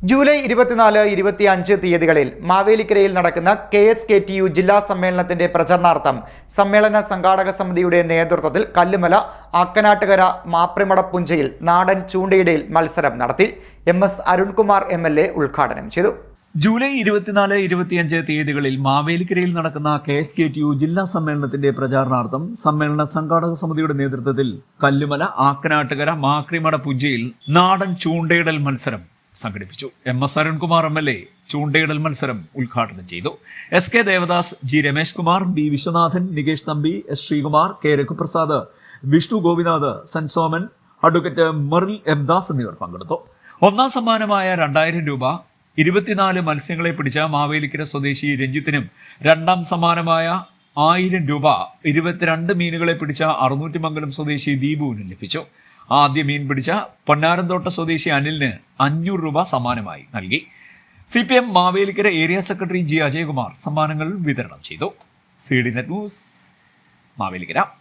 July ഇരുപത്തിനാല് ഇരുപത്തിയഞ്ച് തീയതികളിൽ മാവേലിക്കരയിൽ നടക്കുന്ന K S K T U ജില്ലാ സമ്മേളനത്തിന്റെ പ്രചരണാർത്ഥം സമ്മേളന സംഘാടക സമിതിയുടെ നേതൃത്വത്തിൽ കല്ലുമല ആക്കനാട്ടുകര മാപ്രിമടപ്പുഞ്ചയിൽ നാടൻ ചൂണ്ടയിടയിൽ മത്സരം നടത്തി M S Arunkumar M L A ഉദ്ഘാടനം ചെയ്തു. ജൂലൈ ഇരുപത്തിനാല് ഇരുപത്തിയഞ്ച് തീയതികളിൽ മാവേലിക്കരയിൽ നടക്കുന്ന K S K T U ജില്ലാ സമ്മേളനത്തിന്റെ പ്രചാരണാർത്ഥം സമ്മേളന സംഘാടക സമിതിയുടെ നേതൃത്വത്തിൽ കല്ലുമല ആക്കനാട്ടുകര മാക്രിമട പുഞ്ചയിൽ നാടൻ ചൂണ്ടയിടൽ മത്സരം സംഘടിപ്പിച്ചു. M S Arunkumar M L A ചൂണ്ടയിടൽ മത്സരം ഉദ്ഘാടനം ചെയ്തു. S K Devadas G Ramesh Kumar B Viswanathan Nikesh Thampi S Sreekumar K Raghuprasad Vishnu Gopinath Sansoman advocate Meril M Das എന്നിവർ പങ്കെടുത്തു. ഒന്നാം സമ്മാനമായ രണ്ടായിരം രൂപ ഇരുപത്തിനാല് മത്സ്യങ്ങളെ പിടിച്ച മാവേലിക്കര സ്വദേശി രഞ്ജിത്തിനും രണ്ടാം സമ്മാനമായ ആയിരം രൂപ ഇരുപത്തിരണ്ട് മീനുകളെ പിടിച്ച അറുന്നൂറ്റിമംഗലം സ്വദേശി ദീപുവിനും ലഭിച്ചു. ആദ്യ മീൻ പിടിച്ച പൊന്നാരന്തോട്ട സ്വദേശി അനിലിന് അഞ്ഞൂറ് രൂപ സമ്മാനമായി നൽകി. C P M Mavelikara area secretary G Ajayakumar സമ്മാനങ്ങൾ വിതരണം ചെയ്തു. C D net news Mavelikara.